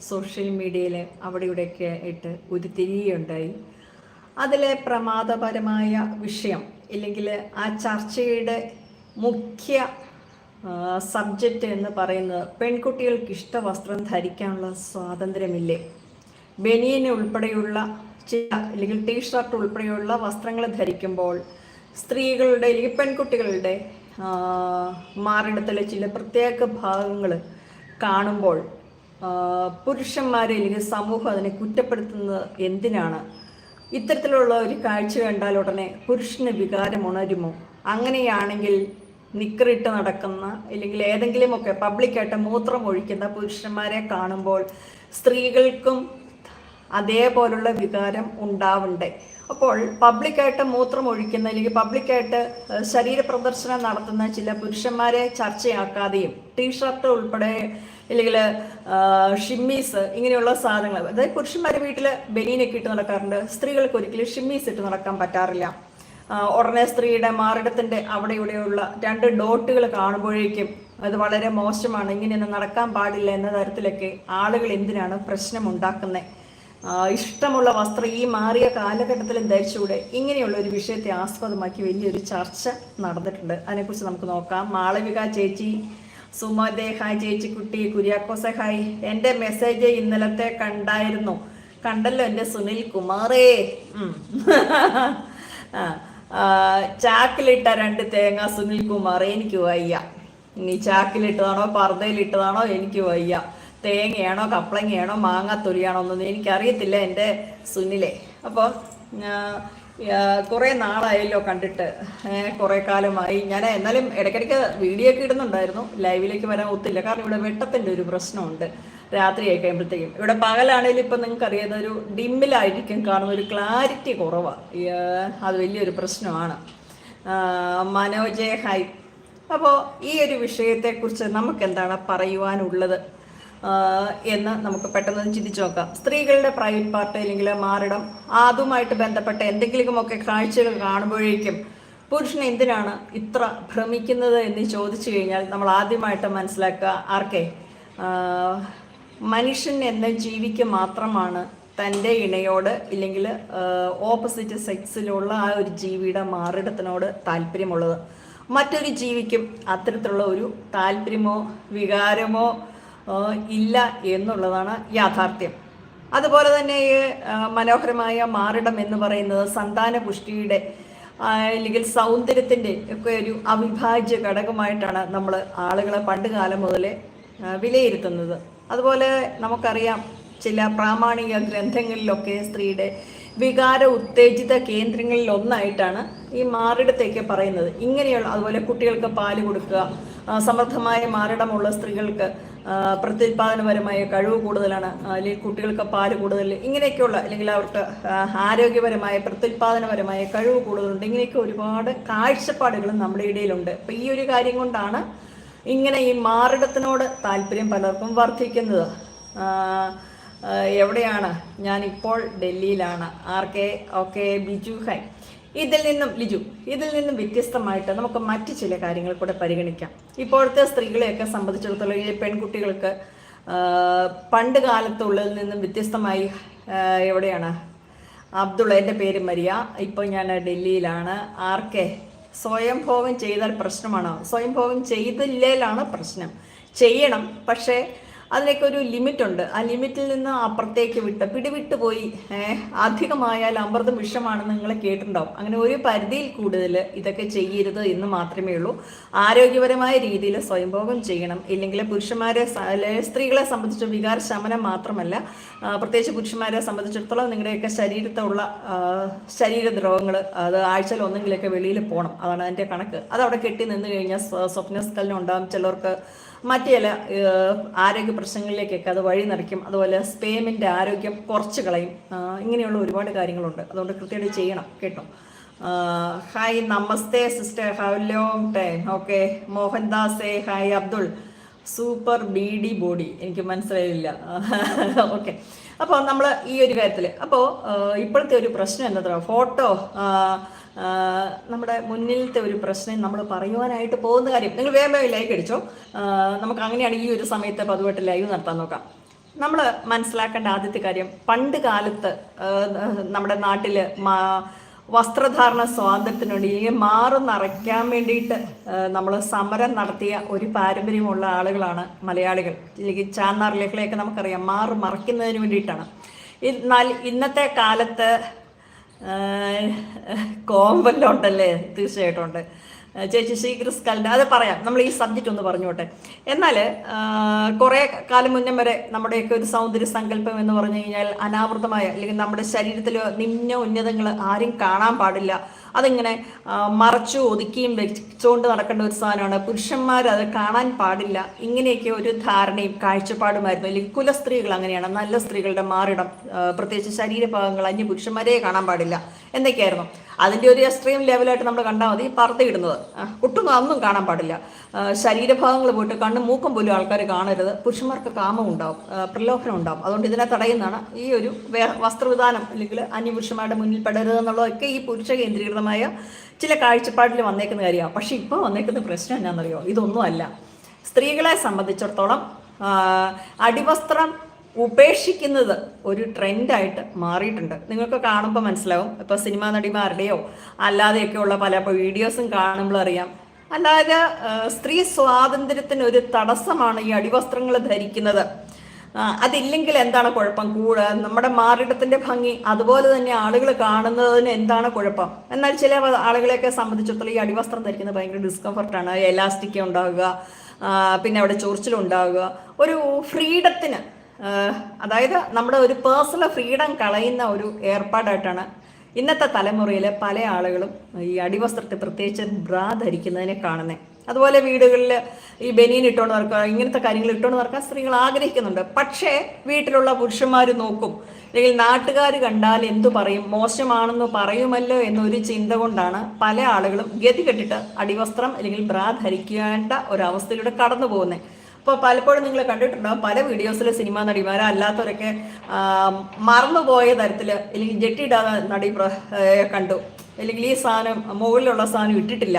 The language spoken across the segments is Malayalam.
സോഷ്യൽ മീഡിയയിൽ അവിടെ ഇവിടെയൊക്കെ ഇട്ട് ഉരുത്തിരിയുണ്ടായി അതിലെ പ്രമാദപരമായ വിഷയം ഇല്ലെങ്കിൽ ആ ചർച്ചയുടെ മുഖ്യ സബ്ജക്റ്റ് എന്ന് പറയുന്നത് പെൺകുട്ടികൾക്ക് ഇഷ്ട വസ്ത്രം ധരിക്കാനുള്ള സ്വാതന്ത്ര്യമില്ലേ? ബനിയന് ഉൾപ്പെടെയുള്ള ചില അല്ലെങ്കിൽ ടീ ഷർട്ട് ഉൾപ്പെടെയുള്ള വസ്ത്രങ്ങൾ ധരിക്കുമ്പോൾ സ്ത്രീകളുടെ അല്ലെങ്കിൽ പെൺകുട്ടികളുടെ മാറിടത്തിലെ ചില പ്രത്യേക ഭാഗങ്ങൾ കാണുമ്പോൾ പുരുഷന്മാരെ അല്ലെങ്കിൽ സമൂഹം അതിനെ കുറ്റപ്പെടുത്തുന്നത് എന്തിനാണ്? ഇത്തരത്തിലുള്ള ഒരു കാഴ്ച കണ്ടാൽ ഉടനെ പുരുഷന് വികാരം ഉണരുമോ? അങ്ങനെയാണെങ്കിൽ നിക്കറിട്ട് നടക്കുന്ന അല്ലെങ്കിൽ ഏതെങ്കിലുമൊക്കെ പബ്ലിക്കായിട്ട് മൂത്രം ഒഴിക്കുന്ന പുരുഷന്മാരെ കാണുമ്പോൾ സ്ത്രീകൾക്കും അതേപോലുള്ള വികാരം ഉണ്ടാവണ്ടേ? അപ്പോൾ പബ്ലിക്കായിട്ട് മൂത്രം ഒഴിക്കുന്ന അല്ലെങ്കിൽ പബ്ലിക്കായിട്ട് ശരീരപ്രദർശനം ശരീര പ്രദർശനം നടത്തുന്ന ചില പുരുഷന്മാരെ ചർച്ചയാക്കാതെയും ടീഷർട്ട് ഉൾപ്പെടെ അല്ലെങ്കിൽ ഷിമ്മീസ് ഇങ്ങനെയുള്ള സാധനങ്ങൾ. അതായത് പുരുഷന്മാർ വീട്ടിൽ ബനീനൊക്കെ ഇട്ട് നടക്കാറുണ്ട്. സ്ത്രീകൾക്ക് ഒരിക്കലും ഷിമ്മീസ് ഇട്ട് നടക്കാൻ പറ്റാറില്ല. ഉടനെ സ്ത്രീയുടെ മാറിടത്തിന്റെ അവിടെ ഇവിടെയുള്ള രണ്ട് ഡോട്ടുകൾ കാണുമ്പോഴേക്കും അത് വളരെ മോശമാണ്. ഇങ്ങനെയൊന്നും നടക്കാൻ പാടില്ല എന്ന തരത്തിലൊക്കെ ആളുകൾ എന്തിനാണ് പ്രശ്നം ഉണ്ടാക്കുന്നത് ഇഷ്ടമുള്ള വസ്ത്രം ഈ മാറിയ കാലഘട്ടത്തിൽ ധരിച്ചുകൂടെ? ഇങ്ങനെയുള്ള ഒരു വിഷയത്തെ ആസ്പദമാക്കി വലിയൊരു ചർച്ച നടന്നിട്ടുണ്ട്. അതിനെക്കുറിച്ച് നമുക്ക് നോക്കാം. മാളവിക ചേച്ചി സുമദേ ഹായ് ചേച്ചി കുട്ടി കുര്യാക്കോസെ ഹായ് എന്റെ മെസ്സേജ് ഇന്നലത്തെ കണ്ടായിരുന്നു. കണ്ടല്ലോ എന്റെ സുനിൽ കുമാറേ ചാക്കിലിട്ട രണ്ട് തേങ്ങ സുനിൽ കുമാർ എനിക്ക് വയ്യ. ഇനി ചാക്കിലിട്ടതാണോ പർദ്ദയിലിട്ടതാണോ എനിക്ക് വയ്യ. തേങ്ങയാണോ കപ്പളങ്ങയാണോ മാങ്ങാത്തൊലിയാണോ എന്നൊന്നും എനിക്കറിയത്തില്ല എന്റെ സുനിലെ. അപ്പോൾ കുറേ നാളായല്ലോ കണ്ടിട്ട്. കുറേ കാലമായി. ഞാൻ എന്നാലും ഇടയ്ക്കിടയ്ക്ക് വീഡിയോ ഒക്കെ ഇടുന്നുണ്ടായിരുന്നു. ലൈവിലേക്ക് വരാൻ ഒത്തില്ല. കാരണം ഇവിടെ വെട്ടത്തിന്റെ ഒരു പ്രശ്നമുണ്ട്. രാത്രിയായി കഴിയുമ്പോഴത്തേക്കും. ഇവിടെ പകലാണെങ്കിലും ഇപ്പം നിങ്ങൾക്ക് അറിയാം ഒരു ഡിമ്മിലായിരിക്കും കാണുന്ന ഒരു ക്ലാരിറ്റി കുറവാണ് അത് വലിയൊരു പ്രശ്നമാണ്. മനോജയ ഹൈ അപ്പോൾ ഈ ഒരു വിഷയത്തെക്കുറിച്ച് നമുക്ക് എന്താണ് പറയുവാനുള്ളത്? എന്ന് നമുക്ക് പെട്ടെന്ന് ചിന്തിച്ചു നോക്കാം. സ്ത്രീകളുടെ പ്രൈവറ്റ് പാർട്ട് അല്ലെങ്കിൽ മാറിടം അതുമായിട്ട് ബന്ധപ്പെട്ട എന്തെങ്കിലുമൊക്കെ കാഴ്ചകൾ കാണുമ്പോഴേക്കും പുരുഷൻ എന്തിനാണ് ഇത്ര ഭ്രമിക്കുന്നത് എന്ന് ചോദിച്ചു കഴിഞ്ഞാൽ നമ്മൾ ആദ്യമായിട്ട് മനസ്സിലാക്കുക ആർക്കെ? മനുഷ്യൻ എന്ന ജീവിക്ക് മാത്രമാണ് തന്റെ ഇണയോട് ഇല്ലെങ്കിൽ ഓപ്പോസിറ്റ് സെക്സിലുള്ള ആ ഒരു ജീവിയുടെ മാറിടത്തിനോട് താല്പര്യമുള്ളത്. മറ്റൊരു ജീവിക്കും അത്തരത്തിലുള്ള ഒരു താല്പര്യമോ വികാരമോ ഇല്ല എന്നുള്ളതാണ് യാഥാർത്ഥ്യം. അതുപോലെ തന്നെ മനോഹരമായ മാറിടം എന്ന് പറയുന്നത് സന്താന പുഷ്ടിയുടെ അല്ലെങ്കിൽ സൗന്ദര്യത്തിന്റെ ഒക്കെ ഒരു അവിഭാജ്യ ഘടകമായിട്ടാണ് നമ്മൾ ആളുകളെ പണ്ട് കാലം മുതലേ വിലയിരുത്തുന്നത്. അതുപോലെ നമുക്കറിയാം ചില പ്രാമാണിക ഗ്രന്ഥങ്ങളിലൊക്കെ സ്ത്രീയുടെ വികാര ഉത്തേജിത കേന്ദ്രങ്ങളിൽ ഒന്നായിട്ടാണ് ഈ മാറിടത്തേക്ക് പറയുന്നത്. ഇങ്ങനെയുള്ള അതുപോലെ കുട്ടികൾക്ക് പാൽ കൊടുക്കുക സമർത്ഥമായ മാറിടമുള്ള സ്ത്രീകൾക്ക് പ്രത്യുത്പാദനപരമായ കഴിവ് കൂടുതലാണ്. അല്ലെങ്കിൽ കുട്ടികൾക്ക് പാൽ കൂടുതൽ ഇങ്ങനെയൊക്കെയുള്ള അല്ലെങ്കിൽ അവർക്ക് ആരോഗ്യപരമായ പ്രത്യുത്പാദനപരമായ കഴിവ് കൂടുതലുണ്ട്. ഇങ്ങനെയൊക്കെ ഒരുപാട് കാഴ്ചപ്പാടുകൾ നമ്മുടെ ഇടയിലുണ്ട്. അപ്പം ഈ ഒരു കാര്യം കൊണ്ടാണ് ഇങ്ങനെ ഈ മാറിടത്തിനോട് താല്പര്യം പലർക്കും വർദ്ധിക്കുന്നത്. എവിടെയാണ്? ഞാനിപ്പോൾ ഡൽഹിയിലാണ്. R K okay Biju hi. ഇതിൽ നിന്നും ലിജു ഇതിൽ നിന്നും വ്യത്യസ്തമായിട്ട് നമുക്ക് മറ്റ് ചില കാര്യങ്ങൾ കൂടെ പരിഗണിക്കാം. ഇപ്പോഴത്തെ സ്ത്രീകളെയൊക്കെ സംബന്ധിച്ചിടത്തോളം ഈ പെൺകുട്ടികൾക്ക് പണ്ട് കാലത്തുള്ളതിൽ നിന്നും വ്യത്യസ്തമായി എവിടെയാണ്? അബ്ദുള്ള എന്റെ പേര് മരിയ. ഇപ്പോൾ ഞാൻ ഡൽഹിയിലാണ്. ആർ കെ സ്വയംഭോഗം ചെയ്താൽ പ്രശ്നമാണോ? സ്വയംഭോഗം ചെയ്തില്ലേലാണ് പ്രശ്നം. ചെയ്യണം പക്ഷേ അതിനൊക്കെ ഒരു ലിമിറ്റുണ്ട് ആ ലിമിറ്റിൽ നിന്ന് അപ്പുറത്തേക്ക് വിട്ട് പിടിവിട്ട് പോയി അധികമായാൽ അമൃതം വിഷമാണെന്ന് നിങ്ങൾ കേട്ടിട്ടുണ്ടാവും. അങ്ങനെ ഒരു പരിധിയിൽ കൂടുതൽ ഇതൊക്കെ ചെയ്യരുത് എന്ന് മാത്രമേ ഉള്ളൂ. ആരോഗ്യപരമായ രീതിയിൽ സ്വയംഭോഗം ചെയ്യണം. ഇല്ലെങ്കിൽ പുരുഷന്മാരെ സ്ത്രീകളെ സംബന്ധിച്ച് വികാര ശമനം മാത്രമല്ല പ്രത്യേകിച്ച് പുരുഷന്മാരെ സംബന്ധിച്ചിടത്തോളം നിങ്ങളുടെയൊക്കെ ശരീരത്തുള്ള ശരീരദ്രോഹങ്ങൾ അത് ആഴ്ചയിൽ ഒന്നെങ്കിലൊക്കെ വെളിയിൽ പോകണം അതാണ് അതിന്റെ കണക്ക്. അത് അവിടെ കെട്ടി നിന്ന് കഴിഞ്ഞാൽ സ്വപ്നസ്കലനം ഉണ്ടാകും ചിലർക്ക് മറ്റു ചില ആരോഗ്യ പ്രശ്നങ്ങളിലേക്കൊക്കെ അത് വഴി നിറയ്ക്കും. അതുപോലെ സ്പേമിന്റെ ആരോഗ്യം കുറച്ച് കളയും. ഇങ്ങനെയുള്ള ഒരുപാട് കാര്യങ്ങളുണ്ട്. അതുകൊണ്ട് കൃത്യമായിട്ട് ചെയ്യണം കേട്ടോ. ഹായ് നമസ്തേ sister. Hello time okay മോഹൻദാസേ hi Abdul. Super B D body എനിക്ക് മനസ്സിലായില്ല. ഓക്കെ അപ്പോൾ നമ്മൾ ഈ ഒരു കാര്യത്തിൽ അപ്പോൾ ഇപ്പോഴത്തെ ഒരു പ്രശ്നം എന്നതാ ഫോട്ടോ നമ്മുടെ മുന്നിലത്തെ ഒരു പ്രശ്നം നമ്മൾ പറയുവാനായിട്ട് പോകുന്ന കാര്യം. നിങ്ങൾ വേഗം വേഗം ലൈക്ക് അടിച്ചോ. നമുക്ക് അങ്ങനെയാണ് ഈ ഒരു സമയത്ത് പതുവായിട്ട് ലൈവ് നടത്താൻ നോക്കാം. നമ്മൾ മനസ്സിലാക്കേണ്ട ആദ്യത്തെ കാര്യം പണ്ട് കാലത്ത് നമ്മുടെ നാട്ടിൽ വസ്ത്രധാരണ സ്വാതന്ത്ര്യത്തിന് വേണ്ടി ഈ മാറ് നിറയ്ക്കാൻ വേണ്ടിയിട്ട് നമ്മൾ സമരം നടത്തിയ ഒരു പാരമ്പര്യമുള്ള ആളുകളാണ് മലയാളികൾ. അല്ലെങ്കിൽ ചാന്നാർ ലേഖലയൊക്കെ നമുക്കറിയാം. മാറ് മറയ്ക്കുന്നതിന് വേണ്ടിയിട്ടാണ്. എന്നാൽ ഇന്നത്തെ കാലത്ത് കോമ്പല്ലോണ്ടല്ലേ തീർച്ചയായിട്ടും ഉണ്ട്. ചേച്ചി കലണ്ട അത് പറയാം. നമ്മൾ ഈ സബ്ജക്റ്റ് ഒന്ന് പറഞ്ഞോട്ടെ. എന്നാൽ കുറേ കാലം മുന്നേ വരെ നമ്മുടെയൊക്കെ ഒരു സൗന്ദര്യ സങ്കല്പം എന്ന് പറഞ്ഞു കഴിഞ്ഞാൽ അനാവൃതമായ അല്ലെങ്കിൽ നമ്മുടെ ശരീരത്തിൽ നിമ്ന ഉന്നതങ്ങൾ ആരും കാണാൻ പാടില്ല. അതിങ്ങനെ മറച്ചു ഒതുക്കിയും വെച്ചുകൊണ്ട് നടക്കേണ്ട ഒരു സാധനമാണ്. പുരുഷന്മാർ അത് കാണാൻ പാടില്ല. ഇങ്ങനെയൊക്കെ ഒരു ധാരണയും കാഴ്ചപ്പാടുമായിരുന്നു. അല്ലെങ്കിൽ കുലസ്ത്രീകൾ അങ്ങനെയാണ്. നല്ല സ്ത്രീകളുടെ മാറിടം പ്രത്യേകിച്ച് ശരീരഭാഗങ്ങൾ അന്യ പുരുഷന്മാരെ കാണാൻ പാടില്ല. എന്നൊക്കെയായിരുന്നു അതിന്റെ ഒരു എക്സ്ട്രീം ലെവലായിട്ട് നമ്മൾ കണ്ടാൽ മതി പറത്തിയിടുന്നത് ഒട്ടും അതൊന്നും കാണാൻ പാടില്ല. ശരീരഭാഗങ്ങൾ പോയിട്ട് കണ്ണും മൂക്കും പോലും ആൾക്കാർ കാണരുത്. പുരുഷന്മാർക്ക് കാമം ഉണ്ടാവും പ്രലോഭനം ഉണ്ടാവും. അതുകൊണ്ട് ഇതിനെ തടയുന്നതാണ് ഈ ഒരു വസ്ത്രവിധാനം അല്ലെങ്കിൽ അന്യപുരുഷന്മാരുടെ മുന്നിൽ പെടരുത് എന്നുള്ളതൊക്കെ ഈ പുരുഷ കേന്ദ്രീകൃതമായ ചില കാഴ്ചപ്പാടിൽ വന്നേക്കുന്ന കാര്യമാണ്. പക്ഷേ ഇപ്പോൾ വന്നേക്കുന്ന പ്രശ്നം എന്നാണെന്നറിയോ ഇതൊന്നുമല്ല സ്ത്രീകളെ സംബന്ധിച്ചിടത്തോളം അടിവസ്ത്രം ഉപേക്ഷിക്കുന്നത് ഒരു ട്രെൻഡായിട്ട് മാറിയിട്ടുണ്ട്. നിങ്ങൾക്ക് കാണുമ്പോൾ മനസ്സിലാവും. ഇപ്പോൾ സിനിമാ നടിമാരുടെയോ അല്ലാതെയൊക്കെയുള്ള പല വീഡിയോസും കാണുമ്പോൾ അറിയാം. അല്ലാതെ സ്ത്രീ സ്വാതന്ത്ര്യത്തിന് ഒരു തടസ്സമാണ് ഈ അടിവസ്ത്രങ്ങൾ ധരിക്കുന്നത്. അതില്ലെങ്കിൽ എന്താണ് കുഴപ്പം? കൂടെ നമ്മുടെ മാറിടത്തിന്റെ ഭംഗി അതുപോലെ തന്നെ ആളുകൾ കാണുന്നതിന് എന്താണ് കുഴപ്പം? എന്നാൽ ചില ആളുകളെയൊക്കെ സംബന്ധിച്ചിടത്തോളം ഈ അടിവസ്ത്രം ധരിക്കുന്നത് ഭയങ്കര ഡിസ്കംഫർട്ടാണ് എലാസ്റ്റിക് ഉണ്ടാവുക പിന്നെ അവിടെ ചൊറിച്ചിലുണ്ടാവുക ഒരു ഫ്രീഡത്തിന് അതായത് നമ്മുടെ ഒരു പേഴ്സണൽ ഫ്രീഡം കളയുന്ന ഒരു ഏർപ്പാടായിട്ടാണ് ഇന്നത്തെ തലമുറയിലെ പല ആളുകളും ഈ അടിവസ്ത്രത്തെ പ്രത്യേകിച്ച് ബ്രാ ധരിക്കുന്നതിനെ കാണുന്നത് അതുപോലെ വീടുകളിൽ ഈ ബനിയൻ ഇട്ടുകൊണ്ട് നടക്കുക ഇങ്ങനത്തെ കാര്യങ്ങൾ ഇട്ടുകൊണ്ട് നടക്കാൻ സ്ത്രീകൾ ആഗ്രഹിക്കുന്നുണ്ട്. പക്ഷേ വീട്ടിലുള്ള പുരുഷന്മാർ നോക്കും അല്ലെങ്കിൽ നാട്ടുകാർ കണ്ടാൽ എന്തു പറയും മോശമാണെന്ന് പറയുമല്ലോ എന്നൊരു ചിന്ത കൊണ്ടാണ് പല ആളുകളും ഗതി കെട്ടിട്ട് അടിവസ്ത്രം അല്ലെങ്കിൽ ബ്രാ ധരിക്കേണ്ട ഒരവസ്ഥയിലൂടെ കടന്നു പോകുന്നത് അപ്പോൾ പലപ്പോഴും നിങ്ങൾ കണ്ടിട്ടുണ്ടാവും പല വീഡിയോസിൽ സിനിമാ നടിമാർ അല്ലാത്തവരൊക്കെ മറന്നുപോയ തരത്തിൽ അല്ലെങ്കിൽ ജെട്ടിയിടാതെ നടി കണ്ടു. അല്ലെങ്കിൽ ഈ സാധനം മുകളിലുള്ള സാധനം ഇട്ടിട്ടില്ല.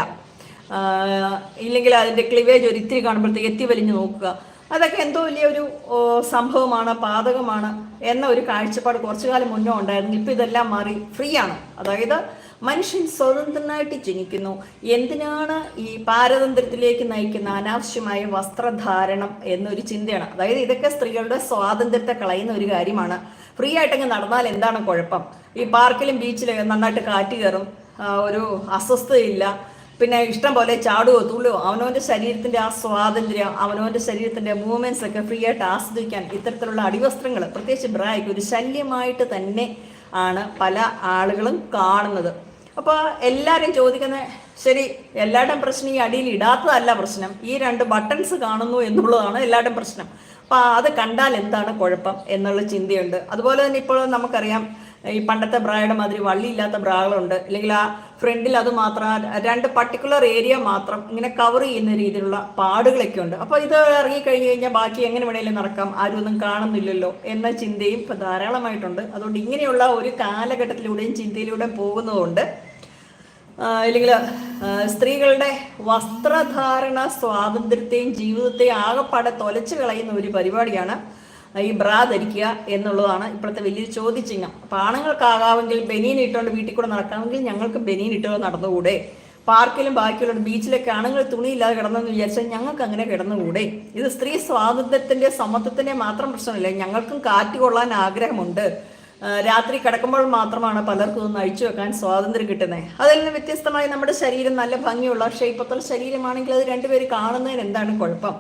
ഇല്ലെങ്കിൽ അതിന്റെ ക്ലിവേജ് ഒരു ഇത്തിരി കാണുമ്പോഴത്തേക്ക് എത്തി വലിഞ്ഞ് നോക്കുക. അതൊക്കെ എന്തോ വലിയൊരു സംഭവമാണ് പാതകമാണ് എന്ന ഒരു കാഴ്ചപ്പാട് കുറച്ചു കാലം മുന്നേ ഉണ്ടായിരുന്നു. ഇപ്പം ഇതെല്ലാം മാറി ഫ്രീ ആണ് അതായത് മനുഷ്യൻ സ്വതന്ത്രനായിട്ട് ജനിക്കുന്നു. എന്തിനാണ് ഈ പാരതന്ത്ര്യത്തിലേക്ക് നയിക്കുന്ന അനാവശ്യമായ വസ്ത്രധാരണം എന്നൊരു ചിന്തയാണ്. അതായത് ഇതൊക്കെ സ്ത്രീകളുടെ സ്വാതന്ത്ര്യത്തെ കളയുന്ന ഒരു കാര്യമാണ്. ഫ്രീ ആയിട്ടങ്ങ് നടന്നാൽ എന്താണ് കുഴപ്പം? ഈ പാർക്കിലും ബീച്ചിലും നന്നായിട്ട് കാറ്റ് കയറും. ഒരു അസ്വസ്ഥതയില്ല. പിന്നെ ഇഷ്ടം പോലെ ചാടുകയോ തുള്ളുകയോ അവനവന്റെ ശരീരത്തിന്റെ ആ സ്വാതന്ത്ര്യം അവനവന്റെ ശരീരത്തിന്റെ മൂവ്മെന്റ്സ് ഒക്കെ ഫ്രീ ആയിട്ട് ആസ്വദിക്കാൻ ഇത്തരത്തിലുള്ള അടിവസ്ത്രങ്ങൾ പ്രത്യേകിച്ച് ബ്രായ്ക്ക് ഒരു ശല്യമായിട്ട് തന്നെ ആണ് പല ആളുകളും കാണുന്നത്. അപ്പോൾ എല്ലാവരും ചോദിക്കുന്നത് ശരി എല്ലാവരുടെയും പ്രശ്നം ഈ അടിയിൽ ഇടാത്തതല്ല പ്രശ്നം ഈ രണ്ട് ബട്ടൺസ് കാണുന്നു എന്നുള്ളതാണ് എല്ലാവരുടെയും പ്രശ്നം. അപ്പോൾ അത് കണ്ടാൽ എന്താണ് കുഴപ്പം എന്നുള്ള ചിന്തയുണ്ട്. അതുപോലെ തന്നെ ഇപ്പോൾ നമുക്കറിയാം ഈ പണ്ടത്തെ ബ്രായുടെ മാതിരി വള്ളിയില്ലാത്ത ബ്രാകളുണ്ട്. അല്ലെങ്കിൽ ആ ഫ്രണ്ടിൽ അത് മാത്രം രണ്ട് പർട്ടിക്കുലർ ഏരിയ മാത്രം ഇങ്ങനെ കവർ ചെയ്യുന്ന രീതിയിലുള്ള പാടുകളൊക്കെ ഉണ്ട്. അപ്പോൾ ഇത് ഇറങ്ങിക്കഴിഞ്ഞ് കഴിഞ്ഞാൽ ബാക്കി എങ്ങനെ വേണേലും നടക്കാം. ആരും ഒന്നും കാണുന്നില്ലല്ലോ എന്ന ചിന്തയും ഇപ്പം ധാരാളമായിട്ടുണ്ട്. അതുകൊണ്ട് ഇങ്ങനെയുള്ള ഒരു കാലഘട്ടത്തിലൂടെയും ചിന്തയിലൂടെയും പോകുന്നതുകൊണ്ട് അല്ലെങ്കിൽ സ്ത്രീകളുടെ വസ്ത്രധാരണ സ്വാതന്ത്ര്യത്തെയും ജീവിതത്തെയും ആകെപ്പാടെ തൊലച്ചു കളയുന്ന ഒരു പരിപാടിയാണ് ഈ ബ്രാ ധരിക്കുക എന്നുള്ളതാണ് ഇപ്പോഴത്തെ വലിയൊരു ചോദ്യചിഹ്നം. അപ്പം ആണുങ്ങൾക്കാകാമെങ്കിൽ ബനീൻ ഇട്ടുകൊണ്ട് വീട്ടിൽ കൂടെ നടക്കാമെങ്കിൽ ഞങ്ങൾക്ക് ബനീൻ ഇട്ടുകൊണ്ട് നടന്നുകൂടെ? പാർക്കിലും ബാക്കിയുള്ള ബീച്ചിലൊക്കെ ആണുങ്ങൾ തുണിയില്ലാതെ കിടന്നെന്ന് വിചാരിച്ചാൽ ഞങ്ങൾക്ക് അങ്ങനെ കിടന്നുകൂടെ? ഇത് സ്ത്രീ സ്വാതന്ത്ര്യത്തിന്റെ സമത്വത്തിന്റെ മാത്രം പ്രശ്നമല്ല? ഞങ്ങൾക്കും കാറ്റ് കൊള്ളാൻ ആഗ്രഹമുണ്ട്. രാത്രി കിടക്കുമ്പോൾ മാത്രമാണ് പലർക്കും ഒന്ന് അഴിച്ചു വെക്കാൻ സ്വാതന്ത്ര്യം കിട്ടുന്നത് അതിൽ നിന്ന് വ്യത്യസ്തമായി നമ്മുടെ ശരീരം നല്ല ഭംഗിയുള്ള ഷേപ്പത്തുള്ള ശരീരമാണെങ്കിൽ അത് രണ്ടുപേര് കാണുന്നതിന് എന്താണ് കുഴപ്പം?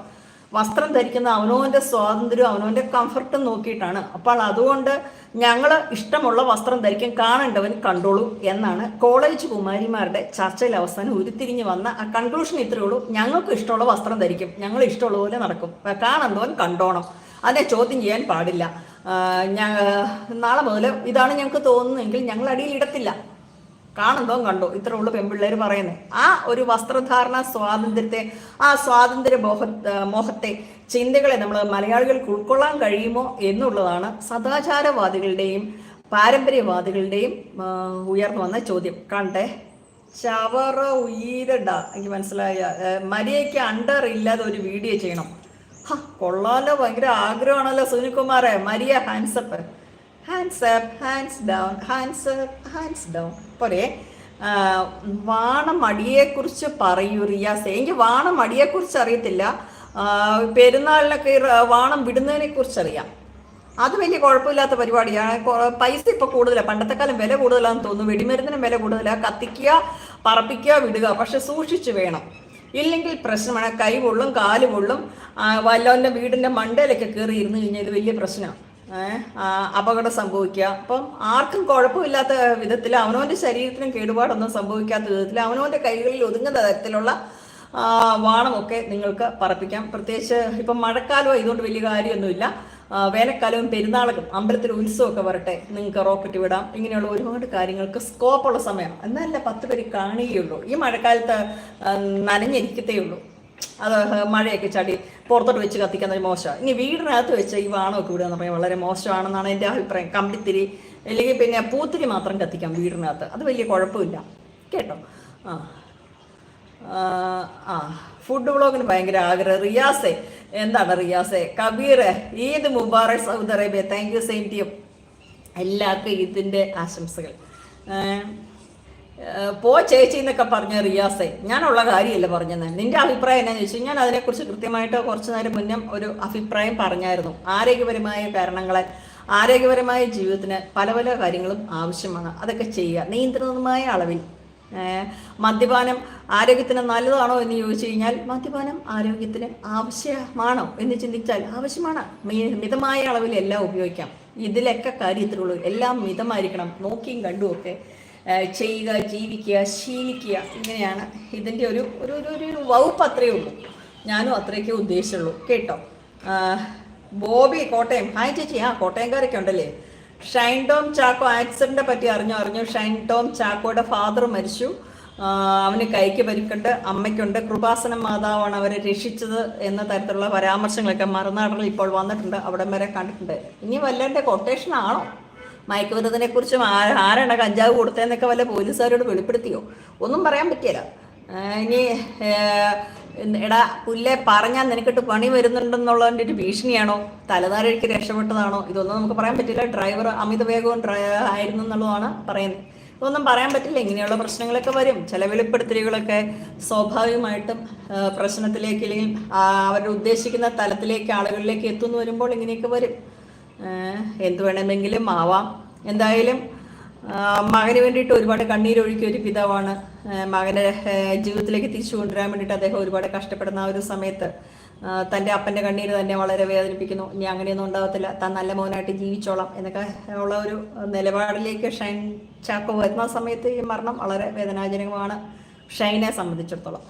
വസ്ത്രം ധരിക്കുന്ന അവനവന്റെ സ്വാതന്ത്ര്യവും അവനവന്റെ കംഫർട്ടും നോക്കിയിട്ടാണ്. അപ്പോൾ അതുകൊണ്ട് ഞങ്ങൾ ഇഷ്ടമുള്ള വസ്ത്രം ധരിക്കാൻ കാണേണ്ടവൻ കണ്ടോളൂ എന്നാണ് കോളേജ് കുമാരിമാരുടെ ചർച്ചയിൽ അവസാനം ഉരുത്തിരിഞ്ഞു വന്ന ആ കൺക്ലൂഷൻ ഇത്രയേ ഉള്ളൂ. ഞങ്ങൾക്ക് ഇഷ്ടമുള്ള വസ്ത്രം ധരിക്കും. ഞങ്ങൾ ഇഷ്ടമുള്ള പോലെ നടക്കും. കാണുന്നവൻ കണ്ടോണം. അതിനെ ചോദ്യം ചെയ്യാൻ പാടില്ല. നാളെ മുതൽ ഇതാണ് ഞങ്ങൾക്ക് തോന്നുന്നതെങ്കിൽ ഞങ്ങൾ അടിയിൽ ഇടത്തില്ല. കാണുന്നതോ കണ്ടോ. ഇത്ര ഉള്ളു പെൺപിള്ളേർ പറയുന്നത് ആ ഒരു വസ്ത്രധാരണ സ്വാതന്ത്ര്യത്തെ ആ സ്വാതന്ത്ര്യ മോഹ മോഹത്തെ ചിന്തകളെ നമ്മൾ മലയാളികൾക്ക് ഉൾക്കൊള്ളാൻ കഴിയുമോ എന്നുള്ളതാണ് സദാചാരവാദികളുടെയും പാരമ്പര്യവാദികളുടെയും ഉയർന്നു വന്ന ചോദ്യം. കണ്ടേ? ചവറ ഉയരട. എനിക്ക് മനസ്സിലായ മരിയയ്ക്ക് അണ്ടർ ഇല്ലാതെ ഒരു വീഡിയോ ചെയ്യണം. കൊള്ളാലോ. ഭയങ്കര ആഗ്രഹമാണല്ലോ സുനിൽകുമാറെ. Maria hands up hands up hands down hands up hands down പോരെ. വാണമടിയെക്കുറിച്ച് പറയൂ റിയാസ് എനിക്ക് വാണമടിയെക്കുറിച്ച് അറിയത്തില്ല. പെരുന്നാളിനൊക്കെ വാണം വിടുന്നതിനെ കുറിച്ച് അറിയാം അത് വലിയ കുഴപ്പമില്ലാത്ത പരിപാടിയാണ്. പൈസ ഇപ്പോൾ കൂടുതലാണ് പണ്ടത്തെ കാലം വില കൂടുതലാണെന്ന് തോന്നുന്നു. വെടിമരുന്നിനും വില കൂടുതലാണ് കത്തിക്കുക പറപ്പിക്കുക വിടുക. പക്ഷെ സൂക്ഷിച്ചു വേണം. ഇല്ലെങ്കിൽ പ്രശ്നമാണ്. കൈ പൊള്ളും കാൽ പൊള്ളും. വല്ലവന്റെ വീടിന്റെ മണ്ടയിലൊക്കെ കയറി ഇരുന്ന് കഴിഞ്ഞാൽ ഇത് വലിയ പ്രശ്നമാണ്. അപകടം സംഭവിക്കുക. അപ്പം ആർക്കും കുഴപ്പമില്ലാത്ത വിധത്തിൽ അവനവന്റെ ശരീരത്തിനും കേടുപാടൊന്നും സംഭവിക്കാത്ത വിധത്തിൽ അവനവന്റെ കൈകളിൽ ഒതുങ്ങുന്ന തരത്തിലുള്ള വാണമൊക്കെ നിങ്ങൾക്ക് പറപ്പിക്കാം. പ്രത്യേകിച്ച് ഇപ്പം മഴക്കാലം ഇതുകൊണ്ട് വലിയ കാര്യമൊന്നുമില്ല. വേനൽക്കാലവും പെരുന്നാളും അമ്പലത്തിൽ ഉത്സവമൊക്കെ വരട്ടെ. നിങ്ങൾക്ക് റോക്കറ്റ് വിടാം. ഇങ്ങനെയുള്ള ഒരുപാട് കാര്യങ്ങൾക്ക് സ്കോപ്പുള്ള സമയം. എന്നല്ല പത്ത് പേര് കാണുകയുള്ളൂ. ഈ മഴക്കാലത്ത് നനഞ്ഞിരിക്കത്തേ ഉള്ളൂ അത് മഴയൊക്കെ ചടി പുറത്തോട്ട് വെച്ച് കത്തിക്കുന്നത് മോശമാണ് ഇനി വീടിനകത്ത് വെച്ച് ഈ വാണമൊക്കെ വിടുക എന്ന് പറഞ്ഞാൽ വളരെ മോശമാണെന്നാണ് എന്റെ അഭിപ്രായം. കമ്പിത്തിരി അല്ലെങ്കിൽ പിന്നെ പൂത്തിരി മാത്രം കത്തിക്കാം വീടിനകത്ത്. അത് വലിയ കുഴപ്പമില്ല. കേട്ടോ? ആ. ആ, ഫുഡ് ബ്ലോഗിന് ഭയങ്കര ആഗ്രഹം. റിയാസെ എന്താണ് റിയാസെ? Kabir Eid Mubarak Saudi Arabia. Thank you same to എല്ലാവർക്കും ഈദിന്റെ ആശംസകൾ. പോ ചേച്ചി എന്നൊക്കെ പറഞ്ഞ റിയാസെ ഞാനുള്ള കാര്യമല്ല പറഞ്ഞത്. നിന്റെ അഭിപ്രായം എന്നാന്ന് ചോദിച്ചു ഞാൻ അതിനെക്കുറിച്ച് കൃത്യമായിട്ട് കുറച്ചു നേരം മുന്നേ ഒരു അഭിപ്രായം പറഞ്ഞായിരുന്നു. ആരോഗ്യപരമായ കാരണങ്ങളെ ആരോഗ്യപരമായ ജീവിതത്തിന് പല പല കാര്യങ്ങളും ആവശ്യമാണ്. അതൊക്കെ ചെയ്യുക. നിയന്ത്രിതമായ അളവിൽ. മദ്യപാനം ആരോഗ്യത്തിന് നല്ലതാണോ എന്ന് ചോദിച്ചു കഴിഞ്ഞാൽ മദ്യപാനം ആരോഗ്യത്തിന് ആവശ്യമാണോ എന്ന് ചിന്തിച്ചാൽ ആവശ്യമാണ്. മിതമായ അളവിൽ എല്ലാം ഉപയോഗിക്കാം. ഇതിലൊക്കെ കാര്യത്തിലുള്ളൂ എല്ലാം മിതമായിരിക്കണം. നോക്കിയും കണ്ടും ഒക്കെ ഏഹ് ചെയ്യുക ജീവിക്കുക ശീലിക്കുക ഇങ്ങനെയാണ് ഇതിന്റെ ഒരു ഒരു ഒരു വകുപ്പ് അത്രയേ ഉള്ളൂ. ഞാനും അത്രയൊക്കെ ഉദ്ദേശിച്ചുള്ളൂ. കേട്ടോ? ബോബി കോട്ടയം. ഹായ് ചേച്ചി. ആ കോട്ടയംകാരൊക്കെ ഉണ്ടല്ലേ? ഷൈൻ ടോം ചാക്കോ ആക്സിഡന്റിനെ പറ്റി അറിഞ്ഞു അറിഞ്ഞു. ഷൈൻ ടോം ചാക്കോയുടെ ഫാദർ മരിച്ചു. അവന് കൈക്ക് പരിക്കുണ്ട് അമ്മയ്ക്കുണ്ട്. കൃപാസനം മാതാവാണ് അവരെ രക്ഷിച്ചത് എന്ന തരത്തിലുള്ള പരാമർശങ്ങളൊക്കെ മറുനാടനിൽ ഇപ്പോൾ വന്നിട്ടുണ്ട് അവിടം വരെ കണ്ടിട്ടുണ്ട്. ഇനി വല്ലാണ്ട് കൊട്ടേഷൻ ആണോ? മയക്കുമരുന്നിനെ കുറിച്ചും ആരാണ് കഞ്ചാവ് കൊടുത്തതെന്നൊക്കെ വല്ല പോലീസുകാരോട് വെളിപ്പെടുത്തിയോ? ഒന്നും പറയാൻ പറ്റിയല്ല. ഇനി എടാ പുല്ലെ പറഞ്ഞാൽ നിനക്കിട്ട് പണി വരുന്നുണ്ടെന്നുള്ളതിന്റെ ഒരു ഭീഷണിയാണോ? തലനാരഴിക്ക് രക്ഷപ്പെട്ടതാണോ? ഇതൊന്നും നമുക്ക് പറയാൻ പറ്റില്ല. ഡ്രൈവർ അമിത വേഗവും ആയിരുന്നു എന്നുള്ളതാണ് പറയുന്നത്. ഇതൊന്നും പറയാൻ പറ്റില്ല. ഇങ്ങനെയുള്ള പ്രശ്നങ്ങളൊക്കെ വരും. ചില വെളിപ്പെടുത്തലുകളൊക്കെ സ്വാഭാവികമായിട്ടും പ്രശ്നത്തിലേക്ക് അല്ലെങ്കിൽ അവരുടെ ഉദ്ദേശിക്കുന്ന തലത്തിലേക്ക് ആളുകളിലേക്ക് എത്തുന്നു വരുമ്പോൾ ഇങ്ങനെയൊക്കെ വരും. എന്ത് വേണമെങ്കിലും ആവാം. എന്തായാലും മകന് വേണ്ടിയിട്ട് ഒരുപാട് കണ്ണീരൊഴുക്കിയ ഒരു പിതാവാണ് മകനെ ജീവിതത്തിലേക്ക് തിരിച്ചു കൊണ്ടുവരാൻ വേണ്ടിയിട്ട് അദ്ദേഹം ഒരുപാട് കഷ്ടപ്പെടുന്ന ആ ഒരു സമയത്ത് തന്റെ അപ്പന്റെ കണ്ണീര് തന്നെ വളരെ വേദനിപ്പിക്കുന്നു. ഇനി അങ്ങനെയൊന്നും ഉണ്ടാകത്തില്ല താൻ നല്ല മോനായിട്ട് ജീവിച്ചോളാം എന്നൊക്കെ ഉള്ള ഒരു നിലപാടിലേക്ക് ഷൈൻ ചാക്കോ വരുന്ന സമയത്ത് ഈ മരണം വളരെ വേദനാജനകമാണ്. ഷൈനെ സംബന്ധിച്ചിടത്തോളം.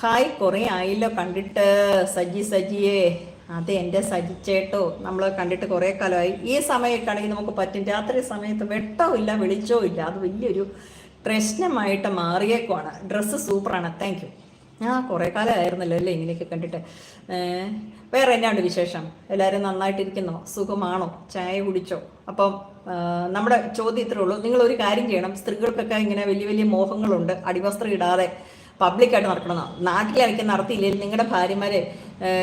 ഹായ് കുറേ ആയില്ലോ കണ്ടിട്ട്. സജി സജിയേ. അതെ എന്റെ സജിച്ചേട്ടോ നമ്മൾ കണ്ടിട്ട് കുറേ കാലമായി. ഈ സമയമൊക്കെ നമുക്ക് പറ്റും. രാത്രി സമയത്ത് വെട്ടവും ഇല്ല വെളിച്ചോ ഇല്ല അത് വലിയൊരു പ്രശ്നമായിട്ട് മാറിയേക്കുവാണ്. ഡ്രസ്സ് സൂപ്പറാണ്. താങ്ക് യു ആ കുറേ കാലമായിരുന്നല്ലോ അല്ലേ ഇങ്ങനെയൊക്കെ കണ്ടിട്ട്. വേറെ എന്നാണ്ട് വിശേഷം? എല്ലാവരും നന്നായിട്ടിരിക്കുന്നോ? സുഖമാണോ? ചായ കുടിച്ചോ? അപ്പം നമ്മുടെ ചോദ്യം ഇത്രേ ഉള്ളൂ. നിങ്ങൾ ഒരു കാര്യം ചെയ്യണം. സ്ത്രീകൾക്കൊക്കെ ഇങ്ങനെ വലിയ വലിയ മോഹങ്ങളുണ്ട്. അടിവസ്ത്രം ഇടാതെ പബ്ലിക്കായിട്ട് നടക്കണമെന്നാണ് നാട്ടിലിറക്കി നടത്തിയില്ലെങ്കിൽ നിങ്ങളുടെ ഭാര്യമാരെ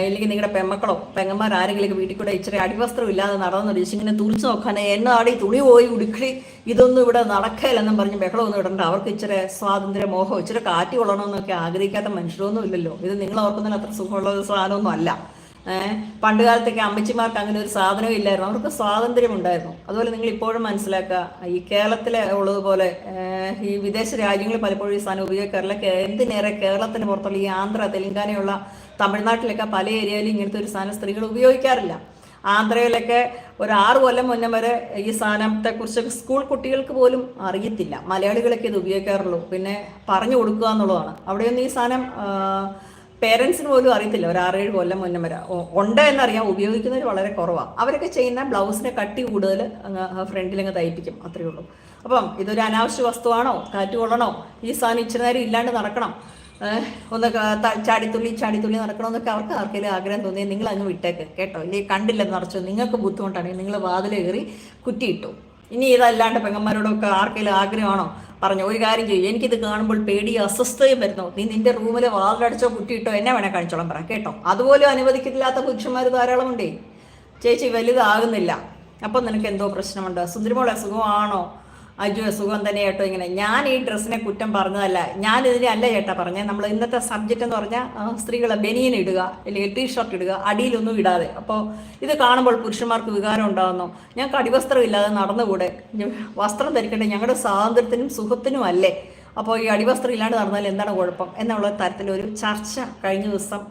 ഇല്ലെങ്കിൽ നിങ്ങളുടെ പെമ്മക്കളോ പെങ്ങന്മാർ ആരെങ്കിലും വീട്ടിൽ കൂടെ ഇച്ചിരി അടിവസ്ത്രം ഇല്ലാതെ നടന്നു ഇങ്ങനെ തുറിച്ച് നോക്കാനേ എന്നാടി തുണി പോയി ഉടുക്കി ഇതൊന്നും ഇവിടെ നടക്കലെന്നും പറഞ്ഞ് ബഹളമൊന്നും ഇടണ്ട. അവർക്ക് ഇച്ചിരി സ്വാതന്ത്ര്യ മോഹം ഇച്ചിരി കാറ്റ് കൊള്ളണമെന്നൊക്കെ ആഗ്രഹിക്കാത്ത മനുഷ്യരൊന്നും ഇല്ലല്ലോ. ഇത് നിങ്ങൾ ഓർക്കുന്നതിന് അത്ര സുഖമുള്ള സാധനമൊന്നും അല്ല. പണ്ട് കാലത്തൊക്കെ അമ്മച്ചിമാർക്ക് അങ്ങനെ ഒരു സാധനവും ഇല്ലായിരുന്നു. അവർക്ക് സ്വാതന്ത്ര്യം ഉണ്ടായിരുന്നു. അതുപോലെ നിങ്ങൾ ഇപ്പോഴും മനസ്സിലാക്കുക ഈ കേരളത്തിലെ ഉള്ളതുപോലെ ഈ വിദേശ രാജ്യങ്ങൾ പലപ്പോഴും ഈ സാധനം ഉപയോഗിക്കാറില്ല. എന്തിനേറെ കേരളത്തിന് പുറത്തുള്ള ഈ ആന്ധ്ര തെലങ്കാനയുള്ള തമിഴ്നാട്ടിലൊക്കെ പല ഏരിയയിലും ഇങ്ങനത്തെ ഒരു സാധനം സ്ത്രീകൾ ഉപയോഗിക്കാറില്ല. ആന്ധ്രയിലൊക്കെ ഒരു ആറ് കൊല്ലം മുന്നേ വരെ ഈ സാധനത്തെ കുറിച്ചൊക്കെ സ്കൂൾ കുട്ടികൾക്ക് പോലും അറിയത്തില്ല. മലയാളികളൊക്കെ ഇത് ഉപയോഗിക്കാറുള്ളൂ. പിന്നെ പറഞ്ഞു കൊടുക്കുക എന്നുള്ളതാണ്. അവിടെയൊന്നും ഈ സാധനം പേരൻസിന് പോലും അറിയത്തില്ല. ഒരു ആറേഴ് കൊല്ലം മുന്നേ വരെ. ഉണ്ട് എന്നറിയാം ഉപയോഗിക്കുന്നവർ വളരെ കുറവാണ് അവരൊക്കെ ചെയ്യുന്ന ബ്ലൗസിനെ കട്ടി കൂടുതൽ അങ്ങ് ഫ്രണ്ടിൽ അങ്ങ് തയ്പ്പിക്കും. അത്രയേ ഉള്ളൂ. അപ്പം ഇതൊരു അനാവശ്യ വസ്തുവാണോ? കാറ്റ് കൊള്ളണോ ഈ സാധനം ഇച്ചിരി നേരം ഇല്ലാണ്ട് നടക്കണം. ഒന്ന് ചാടിത്തുള്ളി ചാടിത്തുള്ളി നടക്കണമെന്നൊക്കെ അവർക്ക് ആർക്കെങ്കിലും ആഗ്രഹം തോന്നിയാൽ നിങ്ങൾ അങ്ങ് വിട്ടേക്ക്. കേട്ടോ? ഇല്ലേ? കണ്ടില്ലെന്ന് നിറച്ചു നിങ്ങൾക്ക് ബുദ്ധിമുട്ടാണെങ്കിൽ നിങ്ങൾ വാതിൽ കയറി കുറ്റിയിട്ടു. ഇനി ഇതല്ലാണ്ട് പെങ്ങന്മാരോടൊക്കെ ആർക്കെങ്കിലും ആഗ്രഹമാണോ? പറഞ്ഞു ഒരു കാര്യം ചെയ്യും എനിക്കിത് കാണുമ്പോൾ പേടി അസ്വസ്ഥയും വരുന്നു. നീ നിന്റെ റൂമിൽ വാതിലടച്ചോ കുട്ടിയിട്ടോ എന്നെ വേണേ കാണിച്ചോളാം പറ കേട്ടോ? അതുപോലും അനുവദിക്കില്ലാത്ത പുരുഷന്മാർ ധാരാളമുണ്ടേ. ചേച്ചി വലുതാകുന്നില്ല. അപ്പം നിനക്ക് എന്തോ പ്രശ്നമുണ്ട്? സുന്ദരിമോളെ സുഖമാണോ? അജു സുഖം തന്നെ കേട്ടോ ഇങ്ങനെ. ഞാൻ ഈ ഡ്രസ്സിനെ കുറ്റം പറഞ്ഞതല്ല. ഞാൻ ഇതിനെ അല്ല ചേട്ടാ പറഞ്ഞത് നമ്മൾ ഇന്നത്തെ സബ്ജക്റ്റ് എന്ന് പറഞ്ഞാൽ സ്ത്രീകളെ ബനിയൻ ഇടുക അല്ലെങ്കിൽ ടീ ഷർട്ട് ഇടുക അടിയിലൊന്നും ഇടാതെ. അപ്പോൾ ഇത് കാണുമ്പോൾ പുരുഷന്മാർക്ക് വികാരം ഉണ്ടാകുന്നു ഞങ്ങൾക്ക് അടിവസ്ത്രം ഇല്ലാതെ നടന്നുകൂടെ? വസ്ത്രം ധരിക്കട്ടെ ഞങ്ങളുടെ സ്വാതന്ത്ര്യത്തിനും സുഖത്തിനും അല്ലേ? അപ്പോൾ ഈ അടിവസ്ത്രം ഇല്ലാണ്ട് നടന്നാൽ എന്താണ് കുഴപ്പം? എന്നുള്ള തരത്തിലൊരു ചർച്ച കഴിഞ്ഞ ദിവസം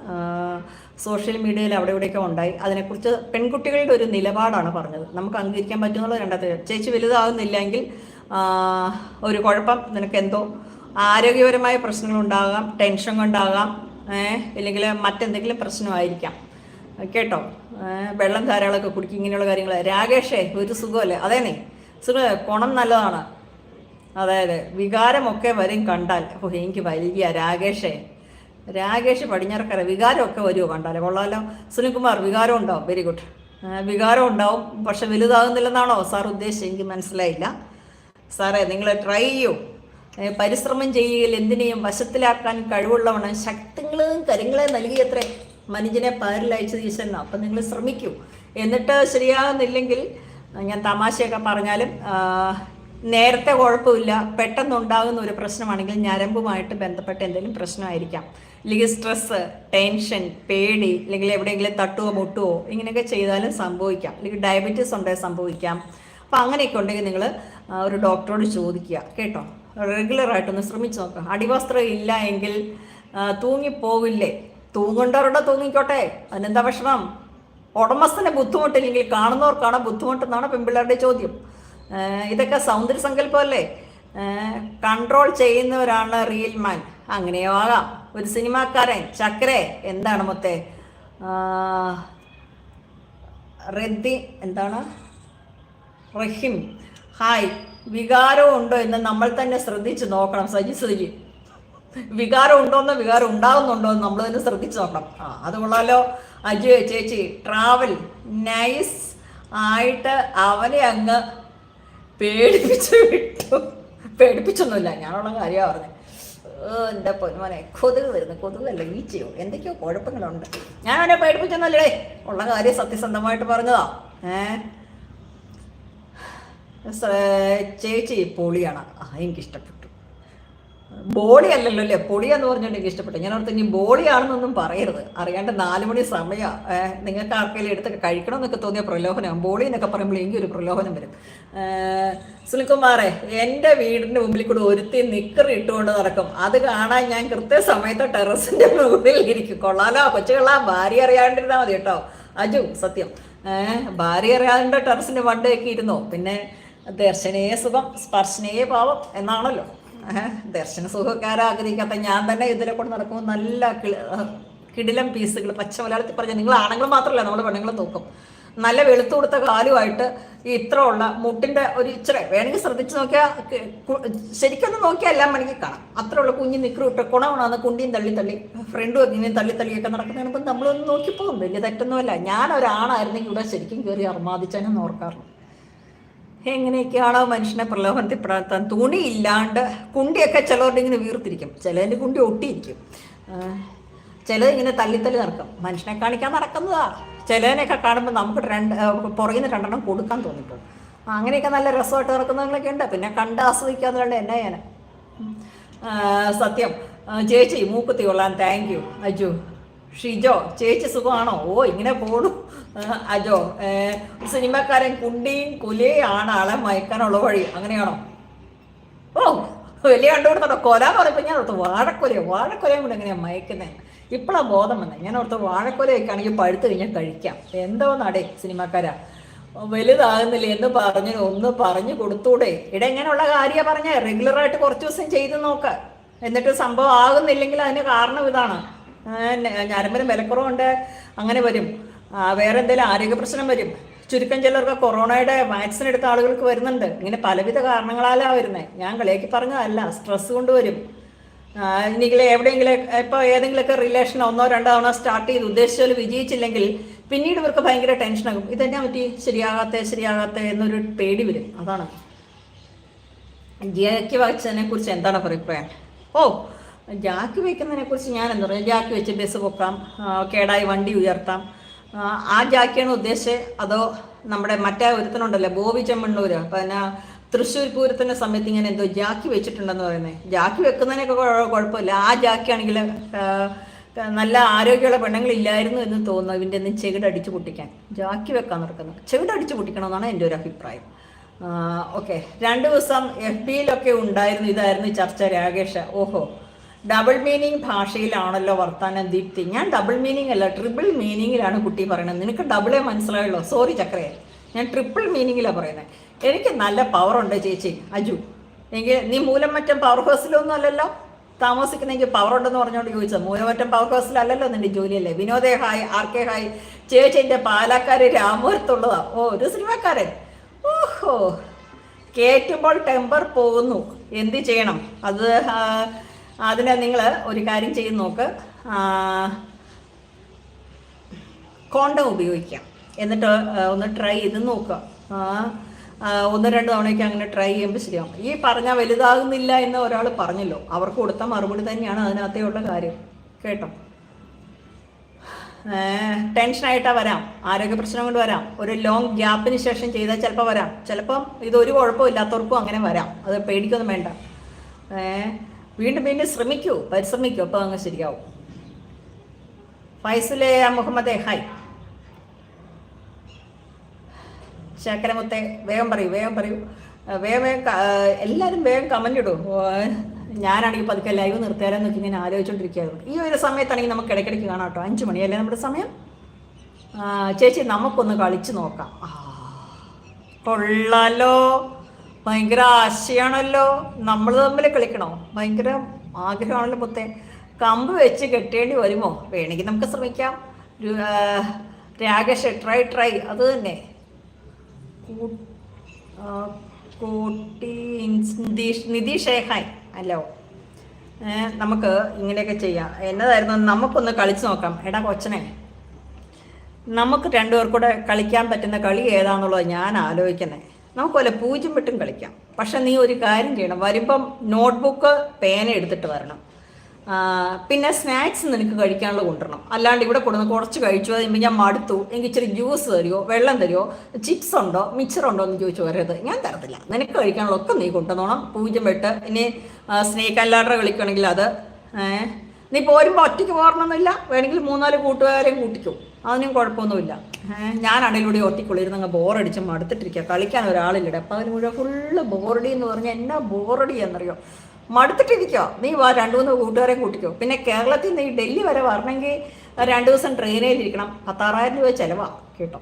സോഷ്യൽ മീഡിയയിൽ അവിടെ ഇവിടെയൊക്കെ ഉണ്ടായി. അതിനെക്കുറിച്ച് പെൺകുട്ടികളുടെ ഒരു നിലപാടാണ് പറഞ്ഞത്. നമുക്ക് അംഗീകരിക്കാൻ പറ്റുന്നുള്ള രണ്ടാമത്തെ ചേച്ചി വലുതാകുന്നില്ലെങ്കിൽ ഒരു കുഴപ്പം. നിനക്ക് എന്തോ ആരോഗ്യപരമായ പ്രശ്നങ്ങളുണ്ടാകാം ടെൻഷൻ കൊണ്ടാകാം ഇല്ലെങ്കിൽ മറ്റെന്തെങ്കിലും പ്രശ്നമായിരിക്കാം. കേട്ടോ? വെള്ളം ധാരാളമൊക്കെ കുടിക്കും ഇങ്ങനെയുള്ള കാര്യങ്ങൾ. രാകേഷേ ഒരു സുഖമല്ലേ? അതേനേ സുഖം. കുണം നല്ലതാണ്. അതായത് അതെ വികാരമൊക്കെ വരും കണ്ടാൽ. ഓ എനിക്ക് വലിയ രാകേഷേ. രാകേഷ് പടിഞ്ഞാറക്കര വികാരമൊക്കെ വരുമോ കണ്ടാലേ കൊള്ളാലോ. സുനിൽകുമാർ വികാരം ഉണ്ടാവും വെരി ഗുഡ് വികാരം ഉണ്ടാവും പക്ഷെ വലുതാകുന്നില്ലെന്നാണോ സാർ ഉദ്ദേശിച്ചത്? എനിക്ക് മനസ്സിലായില്ല. സാറേ നിങ്ങൾ ട്രൈ ചെയ്യൂ. പരിശ്രമം ചെയ്യുകയിൽ എന്തിനേയും വശത്തിലാക്കാൻ കഴിവുള്ളവണ് ശക്തികളും കരുങ്ങളെ നൽകിയത്രേ മനുഷ്യനെ പാരിലയച്ചത് ഈശ്വരൻ. അപ്പം നിങ്ങൾ ശ്രമിക്കൂ. എന്നിട്ട് ശരിയാകുന്നില്ലെങ്കിൽ ഞാൻ തമാശയൊക്കെ പറഞ്ഞാലും നേരത്തെ കുഴപ്പമില്ല. പെട്ടെന്നുണ്ടാകുന്ന ഒരു പ്രശ്നമാണെങ്കിൽ ഞരമ്പുമായിട്ട് ബന്ധപ്പെട്ട എന്തെങ്കിലും പ്രശ്നമായിരിക്കാം. അല്ലെങ്കിൽ സ്ട്രെസ്സ് ടെൻഷൻ പേടി അല്ലെങ്കിൽ എവിടെയെങ്കിലും തട്ടുവോ മുട്ടുവോ ഇങ്ങനെയൊക്കെ ചെയ്താലും സംഭവിക്കാം. അല്ലെങ്കിൽ ഡയബറ്റീസ് ഉണ്ടെങ്കിൽ സംഭവിക്കാം. അപ്പോൾ അങ്ങനെയൊക്കെ ഉണ്ടെങ്കിൽ നിങ്ങൾ ഒരു ഡോക്ടറോട് ചോദിക്കുക. കേട്ടോ? റെഗുലറായിട്ടൊന്ന് ശ്രമിച്ച് നോക്കുക അടിവസ്ത്രം ഇല്ല എങ്കിൽ തൂങ്ങിപ്പോവില്ലേ? തൂങ്ങേണ്ടവരുടെ തൂങ്ങിക്കോട്ടെ. അതിനെന്താ വിഷമം? ഉടമസ്ഥന് ബുദ്ധിമുട്ടില്ലെങ്കിൽ കാണുന്നവർക്കാണ് ബുദ്ധിമുട്ടെന്നാണ് പെൺപിള്ളേരുടെ ചോദ്യം. ഇതൊക്കെ സൗന്ദര്യ സങ്കല്പമല്ലേ? കൺട്രോൾ ചെയ്യുന്നവരാണ് റിയൽ മാൻ അങ്ങനെയോ ആകാം. ഒരു സിനിമാക്കാരൻ ചക്രേ എന്താണ് മൊത്തേ? റദ്ദി എന്താണ്? റഹിം. ഹായ് വികാരം ഉണ്ടോ എന്ന് നമ്മൾ തന്നെ ശ്രദ്ധിച്ച് നോക്കണം. സജി സജി. വികാരം ഉണ്ടോന്നോ വികാരം ഉണ്ടാകുന്നുണ്ടോ എന്ന് നമ്മൾ തന്നെ ശ്രദ്ധിച്ച് നോക്കണം. ആ അത് കൊള്ളാലോ. അജു ചേച്ചി ട്രാവൽ നൈസ് ആയിട്ട് അവനെ അങ്ങ് പേടിപ്പിച്ച് വിട്ടു. പേടിപ്പിച്ചൊന്നുമില്ല ഞാനുള്ള കാര്യമാണ് പറഞ്ഞത് ഏ, എന്റെ പൊന്മനെ കൊതുക് വരുന്നു കൊതുകല്ല ഈച്ചയോ എന്തൊക്കെയോ കുഴപ്പങ്ങളുണ്ട്. ഞാൻ അവനെ പേടിപ്പിച്ചൊന്നല്ലേ ഉള്ള കാര്യം സത്യസന്ധമായിട്ട് പറഞ്ഞതാ. ഏഹ് ചേച്ചി പൊളിയാണ്. എനിക്കിഷ്ടപ്പെട്ടു. ബോളി അല്ലല്ലോ അല്ലേ? പൊളിയാന്ന് പറഞ്ഞുകൊണ്ട് എനിക്ക് ഇഷ്ടപ്പെട്ടു ഞാൻ ഓർത്ത് ഇനി ബോളിയാണെന്നൊന്നും പറയരുത്. അറിയാണ്ട് നാല് മണി സമയം. നിങ്ങൾക്ക് ആർക്കെങ്കിലും എടുത്തൊക്കെ കഴിക്കണമെന്നൊക്കെ തോന്നിയ പ്രലോഭനം ബോളി എന്നൊക്കെ പറയുമ്പോൾ എനിക്ക് ഒരു പ്രലോഭനം വരും. സുനിൽകുമാറെ എന്റെ വീടിന്റെ മുമ്പിൽ കൂടെ ഒരുത്തി നിക്കർ ഇട്ടുകൊണ്ട് നടക്കും. അത് കാണാൻ ഞാൻ കൃത്യസമയത്ത് ടെറസിന്റെ മുകളിൽ ഇരിക്കും. കൊള്ളാലോ കൊച്ചുകൊള്ളാ ഭാര്യ അറിയാണ്ടിരുന്നാൽ മതി കേട്ടോ. അജു സത്യം. ഭാര്യ അറിയാണ്ട് ടെറസിന്റെ വണ്ടയൊക്കെ ഇരുന്നോ? പിന്നെ ദർശനേ സുഖം സ്പർശനേ പാവം എന്നാണല്ലോ. ദർശന സുഖക്കാരെ ആഗ്രഹിക്കാത്ത? ഞാൻ തന്നെ ഇതിലെ കൊണ്ട് നടക്കുമ്പോൾ നല്ല കിടിലം പീസുകൾ പച്ച മലയാളത്തിൽ പറഞ്ഞ നിങ്ങൾ ആണുങ്ങൾ മാത്രമല്ല നമ്മൾ പെണ്ണുങ്ങൾ തൂക്കും. നല്ല വെളുത്തു കൊടുത്ത കാലുമായിട്ട് ഈ ഇത്ര ഉള്ള മുട്ടിന്റെ ഒരു ഇച്ചിരി വേണമെങ്കിൽ ശ്രദ്ധിച്ച് നോക്കിയാൽ ശരിക്കൊന്ന് നോക്കിയാൽ എല്ലാം മണിക്ക് കാണാം. അത്ര ഉള്ള കുഞ്ഞ് നിക്കറും ഇട്ട് കുണവണാന്ന് കുണ്ടിയും തള്ളി തള്ളി ഫ്രണ്ടും ഇങ്ങനെയും തള്ളി തള്ളിയൊക്കെ നടക്കുന്ന കാണുമ്പോൾ നമ്മളൊന്ന് നോക്കിപ്പോകും. വലിയ തെറ്റൊന്നുമല്ല. ഞാൻ ഒരാണായിരുന്നെങ്കിൽ ഇവിടെ ശരിക്കും കയറി അർമാദിച്ചാനും ഓർക്കാറുണ്ട്. എങ്ങനെയൊക്കെയാണോ മനുഷ്യനെ പ്രലോഭനത്തിൽപ്പെടാത്താൻ തുണി ഇല്ലാണ്ട് കുണ്ടിയൊക്കെ ചിലവരുടെ ഇങ്ങനെ വീർത്തിരിക്കും. ചിലതിന്റെ കുണ്ടി ഒട്ടിയിരിക്കും. ചിലത് ഇങ്ങനെ തല്ലിത്തല്ലി നടക്കും. മനുഷ്യനെ കാണിക്കാൻ നടക്കുന്നതാ. ചിലതിനെയൊക്കെ കാണുമ്പോൾ നമുക്ക് രണ്ട് പുറകിൽ നിന്ന് രണ്ടെണ്ണം കൊടുക്കാൻ തോന്നിപ്പോകും. അങ്ങനെയൊക്കെ നല്ല രസമായിട്ട് നടക്കുന്നവങ്ങളൊക്കെ ഉണ്ട്. പിന്നെ കണ്ട് ആസ്വദിക്കാന്ന് കണ്ട് എന്നാ ഞാൻ സത്യം. ചേച്ചി മൂക്കുത്തി കൊള്ളാൻ താങ്ക് യു അജു. ഷിജോ ചേച്ചി സുഖമാണോ? ഓ ഇങ്ങനെ പോണു. അജോ സിനിമക്കാരൻ കുണ്ടിയും കുലേ ആണ് ആളെ മയക്കാനുള്ള വഴി. അങ്ങനെയാണോ? ഓ വലിയ കണ്ടുപിടുത്തോ കൊല എന്ന് പറയുമ്പോൾ ഞാൻ ഓർത്ത് വാഴക്കൊലയോ. വാഴക്കൊലയും കൂടെ എങ്ങനെയാണ് മയക്കുന്നത് ഇപ്പോഴാണ് ബോധം വന്നത് ഞാൻ ഓർത്ത് വാഴക്കൊലയൊക്കെ ആണെങ്കിൽ പഴുത്ത് കഴിഞ്ഞാൽ കഴിക്കാം. എന്തോ നടേ സിനിമക്കാരാ. വലുതാകുന്നില്ല എന്ന് പറഞ്ഞു ഒന്ന് പറഞ്ഞു കൊടുത്തൂടെ. ഇട എങ്ങനെയുള്ള കാര്യമാണ് പറഞ്ഞ. റെഗുലറായിട്ട് കുറച്ച് ദിവസം ചെയ്ത് നോക്ക. എന്നിട്ട് സംഭവം ആകുന്നില്ലെങ്കിൽ അതിന് കാരണം ഇതാണ്. ഞരമ്പിന് വിലക്കുറവുണ്ട്. അങ്ങനെ വരും. വേറെ എന്തെങ്കിലും ആരോഗ്യ പ്രശ്നം വരും. ചുരുക്കം ചിലർക്ക് കൊറോണയുടെ വാക്സിൻ എടുത്ത ആളുകൾക്ക് വരുന്നുണ്ട്. ഇങ്ങനെ പലവിധ കാരണങ്ങളാലാണ് വരുന്നത് ഞാൻ കളിയാക്കി പറഞ്ഞതല്ല. സ്ട്രെസ് കൊണ്ട് വരും. ഇനിയെങ്കിലും എവിടെയെങ്കിലും ഇപ്പോൾ ഏതെങ്കിലുമൊക്കെ റിലേഷൻ ഒന്നോ രണ്ടോ തവണ സ്റ്റാർട്ട് ചെയ്ത് ഉദ്ദേശിച്ചാൽ വിജയിച്ചില്ലെങ്കിൽ പിന്നീട് ഇവർക്ക് ഭയങ്കര ടെൻഷനാകും ഇതെന്നാ പറ്റി? ശരിയാകാത്ത ശരിയാകാത്ത എന്നൊരു പേടി വരും. അതാണ്. ജാക്കി വാക്സിനെ കുറിച്ച് എന്താണ് അഭിപ്രായം? ഓ ജാക്കി വെക്കുന്നതിനെ കുറിച്ച് ഞാൻ എന്താ പറയുക ജാക്കി വെച്ച് ബസ് പൊക്കാം കേടായി വണ്ടി ഉയർത്താം. ആ, ജാക്കിയാണ് ഉദ്ദേശിച്ചത്. അതോ നമ്മുടെ മറ്റേ ഒരുത്തനുണ്ടല്ലോ ബോബി ചെമ്മണ്ണൂര് പിന്നെ തൃശ്ശൂർ പൂരത്തിന്റെ സമയത്ത് ഇങ്ങനെ എന്തോ ജാക്കി വെച്ചിട്ടുണ്ടെന്ന് പറയുന്നത് ജാക്കി വെക്കുന്നതിനൊക്കെ കുഴ- കുഴപ്പമില്ല. ആ ജാക്കി ആണെങ്കിൽ നല്ല ആരോഗ്യമുള്ള പെണ്ണുങ്ങളില്ലായിരുന്നു എന്ന് തോന്നുന്നു ഇതിന്റെ ഒന്നും ചെകിടടിച്ച് പൊട്ടിക്കാൻ. ജാക്കി വെക്കാൻ നടക്കുന്നത് ചെകിടടിച്ച് പൊട്ടിക്കണമെന്നാണ് എന്റെ ഒരു അഭിപ്രായം. ഓക്കെ. രണ്ട് ദിവസം എഫ് ബിയിലൊക്കെ ഉണ്ടായിരുന്നു ഇതായിരുന്നു ചർച്ച രാകേഷ്. ഓഹോ. ഡബിൾ മീനിങ് ഭാഷയിലാണല്ലോ വർത്താനം ദീപ്തി. ഞാൻ ഡബിൾ മീനിങ് അല്ല ട്രിപ്പിൾ മീനിങ്ങിലാണ് കുട്ടി പറയുന്നത് നിനക്ക് ഡബിളേ മനസ്സിലായല്ലോ. സോറി ചക്രയെ ഞാൻ ട്രിപ്പിൾ മീനിങ്ങിലാണ് പറയുന്നത് എനിക്ക് നല്ല പവർ ഉണ്ട് ചേച്ചി അജു. എങ്കിൽ നീ മൂലമറ്റം പവർ ഹൗസിലൊന്നും അല്ലല്ലോ? താമസിക്കുന്നെങ്കിൽ പവർ ഉണ്ടെന്ന് പറഞ്ഞുകൊണ്ട് ചോദിച്ചത്. മൂലമറ്റം പവർ ഹൗസിലല്ലല്ലോ നിന്റെ ജോലിയല്ലേ? വിനോദേ ഹായ് ആർ കെ ഹായ്. ചേച്ചി എന്റെ പാലക്കാട് രാമപുരത്തുള്ളതാ ഓ ഒരു സിനിമക്കാരൻ. ഓഹോ. കേറ്റുമ്പോൾ ടെമ്പർ പോകുന്നു. എന്ത് ചെയ്യണം? അത് അതിന് നിങ്ങൾ ഒരു കാര്യം ചെയ്ത് നോക്ക്. കോണ്ടം ഉപയോഗിക്കാം. എന്നിട്ട് ഒന്ന് ട്രൈ ചെയ്ത് നോക്കുക ഒന്ന് രണ്ട് തവണയൊക്കെ അങ്ങനെ ട്രൈ ചെയ്യുമ്പോൾ ശരിയാവും. ഈ പറഞ്ഞാൽ വലുതാകുന്നില്ല എന്ന് ഒരാൾ പറഞ്ഞല്ലോ. അവർക്ക് കൊടുത്ത മറുപടി തന്നെയാണ് അതിനകത്തേയുള്ള കാര്യം. കേട്ടോ? ടെൻഷനായിട്ടാ വരാം. ആരോഗ്യ പ്രശ്നം കൊണ്ട് വരാം. ഒരു ലോങ് ഗ്യാപ്പിന് ശേഷം ചെയ്താൽ ചിലപ്പോൾ വരാം. ചിലപ്പം ഇതൊരു കുഴപ്പമില്ലാത്തവർക്കും അങ്ങനെ വരാം. അത് പേടിക്കൊന്നും വേണ്ട. ഏ, വീണ്ടും വീണ്ടും ശ്രമിക്കൂ പരിശ്രമിക്കൂ അപ്പോൾ അങ്ങ് ശരിയാവും. ഫൈസലെ മുഹമ്മദേ ഹായ്. ശേഖരമുത്തെ വേഗം പറയൂ വേഗം പറയൂ. വേഗം വേഗം എല്ലാവരും വേഗം കമന്റ് ഞാനാണെങ്കിൽ പതുക്കെ ലൈവ് നിർത്തിയാലെന്ന് നോക്കി ഇങ്ങനെ ആലോചിച്ചുകൊണ്ടിരിക്കുകയായിരുന്നു ഈ ഒരു സമയത്താണെങ്കിൽ നമുക്ക് ഇടയ്ക്കിടയ്ക്ക് കാണാം കേട്ടോ. അഞ്ച് മണിയല്ലേ നമ്മുടെ സമയം? ചേച്ചി നമുക്കൊന്ന് കളിച്ച് നോക്കാം. കൊള്ളാലോ. ഭയങ്കര ആശയാണല്ലോ. നമ്മൾ തമ്മിൽ കളിക്കണോ? ഭയങ്കര ആഗ്രഹമാണല്ലോ മുത്തേ. കമ്പ് വെച്ച് കെട്ടേണ്ടി വരുമോ? വേണമെങ്കിൽ നമുക്ക് ശ്രമിക്കാം. രാകേഷ് ട്രൈ ട്രൈ അത് തന്നെ. കൂട്ടി നിതീഷ് നിതീഷ് ഹായ് ഹലോ നമുക്ക് ഇങ്ങനെയൊക്കെ ചെയ്യാം. എന്നതായിരുന്നു? നമുക്കൊന്ന് കളിച്ച് നോക്കാം. എടാ കൊച്ചനെ. നമുക്ക് രണ്ടുപേർക്കൂടെ കളിക്കാൻ പറ്റുന്ന കളി ഏതാണെന്നുള്ളത് ഞാൻ ആലോചിക്കുന്നത് നമുക്ക് വല്ല പൂജ്യം വിട്ടും കളിക്കാം. പക്ഷെ നീ ഒരു കാര്യം ചെയ്യണം. വരുമ്പം നോട്ട്ബുക്ക് പേന എടുത്തിട്ട് വരണം. പിന്നെ സ്നാക്സ് നിനക്ക് കഴിക്കാനുള്ള കൊണ്ടുവരണം. അല്ലാണ്ട് ഇവിടെ കൊണ്ടുവന്ന് കുറച്ച് കഴിച്ചു. കഴിയുമ്പോൾ ഞാൻ മടുത്തു. എനിക്ക് ഇച്ചിരി ജ്യൂസ് തരുമോ വെള്ളം തരുമോ ചിപ്സ് ഉണ്ടോ? മിക്സർ ഉണ്ടോ എന്ന് ചോദിച്ചു വരരുത് ഞാൻ തരത്തില്ല. നിനക്ക് കഴിക്കാനുള്ള ഒക്കെ നീ കൊണ്ടുവന്നോണം. പൂജ്യം വെട്ട്. ഇനി സ്നേക്ക് അല്ലാണ്ടർ കളിക്കണമെങ്കിൽ അത് ഏഹ് നീ പോരുമ്പോൾ ഒറ്റയ്ക്ക് പോരണമെന്നില്ല വേണമെങ്കിൽ മൂന്നാൽ കൂട്ടുകാരെയും കൂട്ടിക്കും. അതിനും കുഴപ്പമൊന്നുമില്ല. ഏഹ് ഞാനാണെങ്കിൽ ഇവിടെ ഒറ്റയ്ക്കുള്ളിരുന്ന് അങ്ങ് ബോറടിച്ച് മടുത്തിട്ടിരിക്കുക കളിക്കാൻ ഒരാളില്ല അപ്പം അതിന് മുഴുവൻ ഫുള്ള് ബോറടി എന്ന് പറഞ്ഞാൽ എന്നാ ബോറടി എന്നറിയോ മടുത്തിട്ടിരിക്കുക നീ വാ രണ്ടു മൂന്ന് കൂട്ടുകാരെയും കൂട്ടിക്കോ. പിന്നെ കേരളത്തിൽ നീ ഡൽഹി വരെ വരണമെങ്കിൽ രണ്ട് ദിവസം ട്രെയിനിലിരിക്കണം. പത്താറായിരം രൂപ ചിലവാ കേട്ടോ.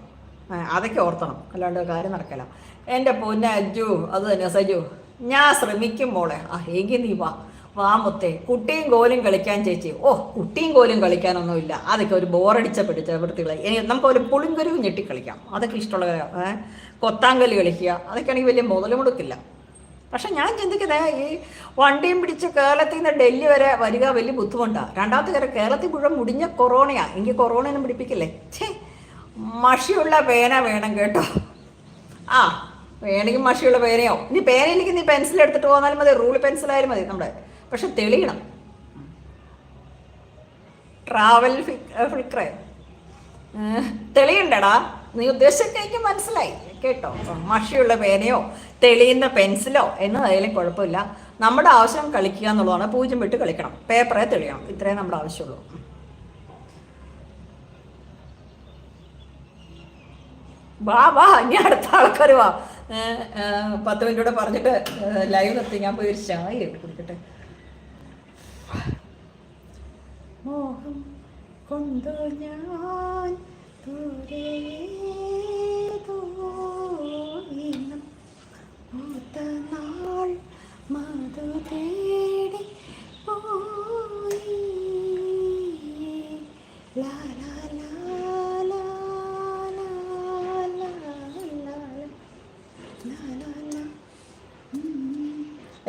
അതൊക്കെ ഓർത്തണം. അല്ലാണ്ട് കാര്യം നടക്കില്ല എന്റെ പൊന്ന അജ്ജു അത് തന്നെ സജു. ഞാൻ ശ്രമിക്കും മോളെ. ആ എങ്കിൽ നീ വാ. വാ മുത്തേ കുട്ടിയും കോലും കളിക്കാൻ ചേച്ചി. ഓ കുട്ടിയും കോലും കളിക്കാനൊന്നുമില്ല. അതൊക്കെ ഒരു ബോറടിച്ച പിടിച്ച വൃത്തികളെ ഇനി നമുക്ക് ഒരു പുളിങ്കുരുവും ഞെട്ടി കളിക്കാം അതൊക്കെ ഇഷ്ടമുള്ള കൊത്താങ്കൽ കളിക്കുക. അതൊക്കെ ആണെങ്കിൽ വലിയ മുതൽ മുടക്കില്ല പക്ഷെ ഞാൻ ചിന്തിക്കുന്നത് ഈ വണ്ടിയും പിടിച്ച് കേരളത്തിൽ നിന്ന് ഡൽഹി വരെ വരിക വലിയ ബുദ്ധിമുട്ടാണ് രണ്ടാമത്തെ കാര്യം കേരളത്തിൽ മുഴുവൻ മുടിഞ്ഞ കൊറോണയാണ് എനിക്ക് കൊറോണയൊന്നും പിടിപ്പിക്കില്ലേ? ഛേ മഷിയുള്ള പേന വേണം കേട്ടോ. ആ വേണമെങ്കിൽ മഷിയുള്ള പേനയോ? ഇനി പേനയിലേക്ക് നീ പെൻസിൽ എടുത്തിട്ട് പോന്നാലും മതി. റൂൾ പെൻസിലായാലും മതി. നമ്മുടെ പക്ഷെ തെളിയണം. ട്രാവൽ ഫിൽക്രേ തെളിയണ്ടടാ. നീ ഉദ്ദേശിച്ചൊക്കെ എനിക്ക് മനസ്സിലായി. കേട്ടോ? മഷിയുള്ള പേനയോ തെളിയുന്ന പെൻസിലോ എന്നതായാലും കുഴപ്പമില്ല. നമ്മുടെ ആവശ്യം കളിക്കുക എന്നുള്ളതാണ്. പൂജ്യം വിട്ട് കളിക്കണം. പേപ്പറെ തെളിയണം. ഇത്രേ നമ്മുടെ ആവശ്യമുള്ളൂ. വാ വാ ഇനി അടുത്ത ആൾക്കാർ വാ. പത്ത് മിനിറ്റൂടെ പറഞ്ഞിട്ട് ലൈവ് നിർത്തി. ഞാൻ പോയി ഒരു ചായ കുടിക്കട്ടെ. മോഹം കൊണ്ടു ഞാൻ ദൂരേതോ ഇനം. മൂത്ത നാൾ മധു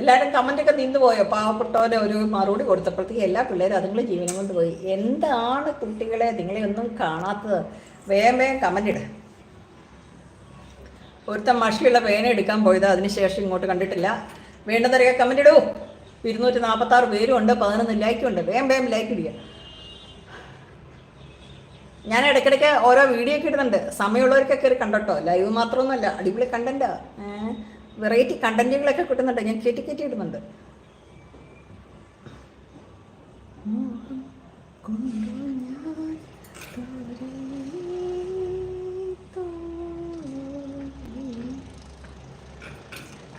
എല്ലാവരും കമന്റ് ഒക്കെ നിന്ന് പോയോ? പാവപ്പെട്ടവരെ ഒരു മറുപടി കൊടുത്തപ്പോഴത്തേക്ക് എല്ലാ പിള്ളേരും അതുങ്ങൾ ജീവനം കൊണ്ട് പോയി. എന്താണ് കുട്ടികളെ നിങ്ങളെ ഒന്നും കാണാത്തത്? വേഗം വേഗം കമന്റ് ഇട. ഒരുത്ത മഷിയുള്ള പേന എടുക്കാൻ പോയത് അതിനുശേഷം ഇങ്ങോട്ട് കണ്ടിട്ടില്ല. വേണ്ടെന്നറിയാം കമന്റ് ഇടൂ. ഇരുന്നൂറ്റി നാൽപ്പത്തി ആറ് പേരും ഉണ്ട് പതിനൊന്ന് ലൈക്കും ഉണ്ട്. വേഗം വേഗം ലൈക്ക് ഇടുക. ഞാൻ ഇടയ്ക്കിടയ്ക്ക് ഓരോ വീഡിയോ ഒക്കെ ഇടുന്നുണ്ട്. സമയമുള്ളവർക്കൊക്കെ കയറി കണ്ടോ ലൈവ് മാത്രമൊന്നുമല്ല. അടിപൊളി കണ്ടന്റാ വെറൈറ്റി കണ്ടന്റുകളൊക്കെ കിട്ടുന്നുണ്ട്. ഞാൻ കയറ്റി കയറ്റി ഇടുന്നുണ്ട്.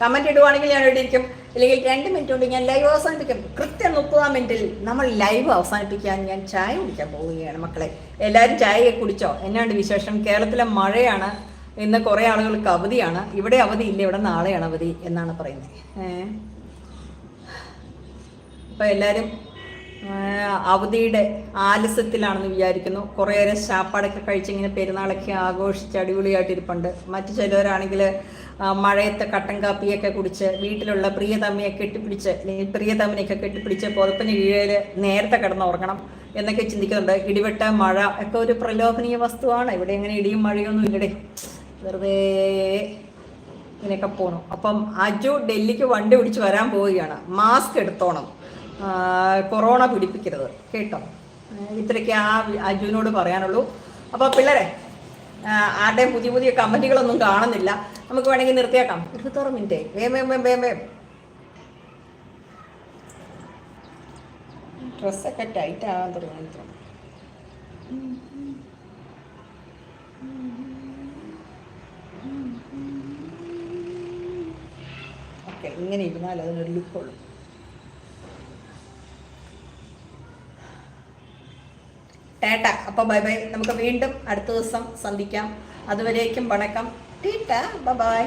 കമന്റ് ഇടുവാണെങ്കിൽ ഞാൻ ഇടിയിരിക്കും അല്ലെങ്കിൽ രണ്ട് മിനിറ്റ് കൊണ്ട് ഞാൻ ലൈവ് അവസാനിപ്പിക്കും. കൃത്യം മുപ്പതാം മിനിറ്റിൽ നമ്മൾ ലൈവ് അവസാനിപ്പിക്കാൻ ഞാൻ ചായ കുടിക്കാൻ പോവുകയാണ് മക്കളെ. എല്ലാവരും ചായയൊക്കെ കുടിച്ചോ? എന്നാണ്ട് വിശേഷം? കേരളത്തിലെ മഴയാണ്. ഇന്ന് കുറേ ആളുകൾക്ക് അവധിയാണ്. ഇവിടെ അവധി ഇല്ല ഇവിടെ നാളെയാണ് അവധി എന്നാണ് പറയുന്നത്. അപ്പോൾ എല്ലാവരും അവധിയുടെ ആലസ്യത്തിലാണെന്ന് വിചാരിക്കുന്നു. കുറേയേറെ ശാപ്പാടൊക്കെ കഴിച്ച് ഇങ്ങനെ പെരുന്നാളൊക്കെ ആഘോഷിച്ച് അടിപൊളിയായിട്ടിരിപ്പുണ്ട്. മറ്റു ചിലവരാണെങ്കിൽ മഴയത്തെ കട്ടൻ കാപ്പിയൊക്കെ കുടിച്ച് വീട്ടിലുള്ള പ്രിയതമ്മയെ കെട്ടിപ്പിടിച്ച് അല്ലെങ്കിൽ പ്രിയതമ്മനെയൊക്കെ കെട്ടിപ്പിടിച്ച് പുതപ്പിന് കീഴിൽ നേരത്തെ കിടന്ന് ഓർക്കണം എന്നൊക്കെ ചിന്തിക്കുന്നുണ്ട്. ഇടിവെട്ട മഴ ഒക്കെ ഒരു പ്രലോഭനീയ വസ്തുവാണ്. ഇവിടെ എങ്ങനെ ഇടിയും മഴയൊന്നും ഇല്ലടേ. വെറുതെ ഇങ്ങനെയൊക്കെ പോകണം അപ്പം അജു ഡൽഹിക്ക് വണ്ടി പിടിച്ച് വരാൻ പോവുകയാണ്. മാസ്ക് എടുത്തോണം. കൊറോണ പിടിപ്പിക്കരുത്. കേട്ടോ? ഇത്രയൊക്കെ ആ അജുവിനോട് പറയാനുള്ളൂ. അപ്പോൾ പിള്ളേരെ ആരുടെയും പുതിയ പുതിയ കമന്റുകളൊന്നും കാണുന്നില്ല. നമുക്ക് വേണമെങ്കിൽ നിർത്തിയേക്കാം. ഇരുപത്തോറ് മിനിറ്റ് വേം വേം വേം വേം വേം. ഡ്രസ്സൊക്കെ ടൈറ്റ് ആകാൻ തുടങ്ങി. ഓക്കെ ഇങ്ങനെ ഇരുന്നാൽ അതിനൊരു ലുക്കുള്ളൂ. ടേട്ട അപ്പോൾ ബൈ ബൈ. നമുക്ക് വീണ്ടും അടുത്ത ദിവസം സന്ധിക്കാം. അതുവരേക്കും വണക്കം. ടീട്ട ബൈ.